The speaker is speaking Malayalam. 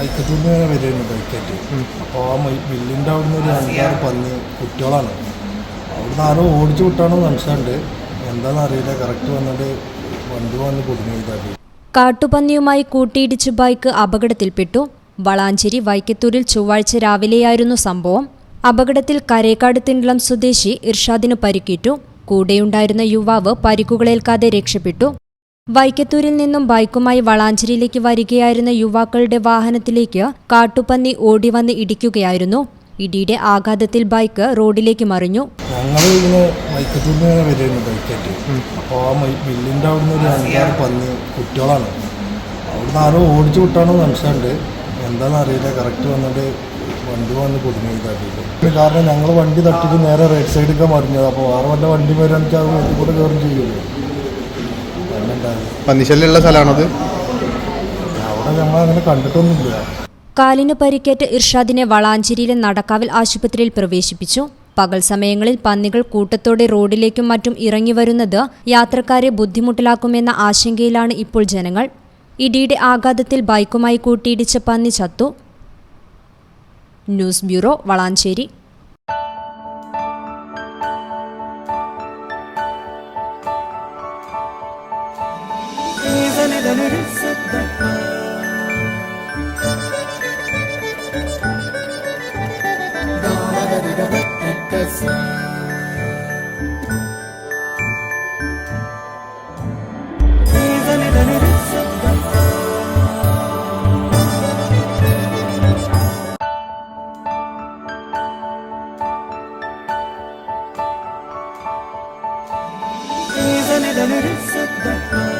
വൈക്കത്തു വരുന്നത് വരുന്നു ബൈക്കായിട്ട് അപ്പോൾ ആ മൈ- മില്ലിന്റെ അവിടുന്ന് ഒരു അഞ്ചാറ് പന്നി കുട്ടികളാണ്. അവിടുന്ന് ആരോ ഓടിച്ചു വിട്ടാണോ മനസ്സിലുണ്ട് എന്താണെന്ന് അറിയില്ല. കറക്റ്റ് വന്നിട്ട് വണ്ടി വന്ന് കുടുങ്ങി ഇതാക്കി. കാട്ടുപന്നിയുമായി കൂട്ടിയിടിച്ച് ബൈക്ക് അപകടത്തിൽപ്പെട്ടു. വളാഞ്ചേരി വൈക്കത്തൂരിൽ ചൊവ്വാഴ്ച രാവിലെയായിരുന്നു സംഭവം. അപകടത്തിൽ കരേക്കാട് തിണ്ടളം സ്വദേശി ഇർഷാദിന് പരിക്കേറ്റു. കൂടെയുണ്ടായിരുന്ന യുവാവ് പരിക്കുകളേൽക്കാതെ രക്ഷപ്പെട്ടു. വൈക്കത്തൂരിൽ നിന്നും ബൈക്കുമായി വളാഞ്ചേരിയിലേക്ക് വരികയായിരുന്ന യുവാക്കളുടെ വാഹനത്തിലേക്ക് കാട്ടുപന്നി ഓടിവന്ന് ഇടിക്കുകയായിരുന്നു. ഇടിയുടെ ആഘാതത്തിൽ ബൈക്ക് റോഡിലേക്ക് മറിഞ്ഞു. ഞങ്ങൾ ഇങ്ങനെ വൈക്കത്തൂരിൽ നിന്ന് വരുന്നു ബൈക്കായിട്ട്. അപ്പോൾ ആ ബില്ലിന്റെ അവിടുന്ന് ഒരു അഞ്ചാറ് പന്നി കുട്ടികളാണ്. അവിടുന്ന് ആരോ ഓടിച്ചു വിട്ടാണോ മനസ്സിലുണ്ട് എന്താണെന്ന് അറിയില്ല. കറക്റ്റ് വന്നിട്ട് വണ്ടി വന്ന് കുടുങ്ങി ഇതാക്കിയിട്ട്. കാരണം ഞങ്ങൾ വണ്ടി തട്ടിട്ട് നേരെ റൈറ്റ് സൈഡിലേക്ക് മറിഞ്ഞത്. അപ്പോൾ വേറെ വല്ല വണ്ടി വരാണെങ്കിൽ അത് വീട്ടിൽ കൂടെ കയറും അതുണ്ടായത് പന്നിശല്യമുള്ള സ്ഥലമാണത്. അവിടെ കണ്ടിട്ടൊന്നുമില്ല. കാലിന് പരിക്കേറ്റ ഇർഷാദിനെ വളാഞ്ചേരിയിലെ നടക്കാവിൽ ആശുപത്രിയിൽ പ്രവേശിപ്പിച്ചു. പകൽ സമയങ്ങളിൽ പന്നികൾ കൂട്ടത്തോടെ റോഡിലേക്കും മറ്റും ഇറങ്ങി വരുന്നത് യാത്രക്കാരെ ബുദ്ധിമുട്ടിലാക്കുമെന്ന ആശങ്കയിലാണ് ഇപ്പോൾ ജനങ്ങൾ. ഇടിയുടെ ആഘാതത്തിൽ ബൈക്കുമായി കൂട്ടിയിടിച്ച പന്നി ചത്തു. News bureau Valanchery. ليلة نتصدق döneriz sıddık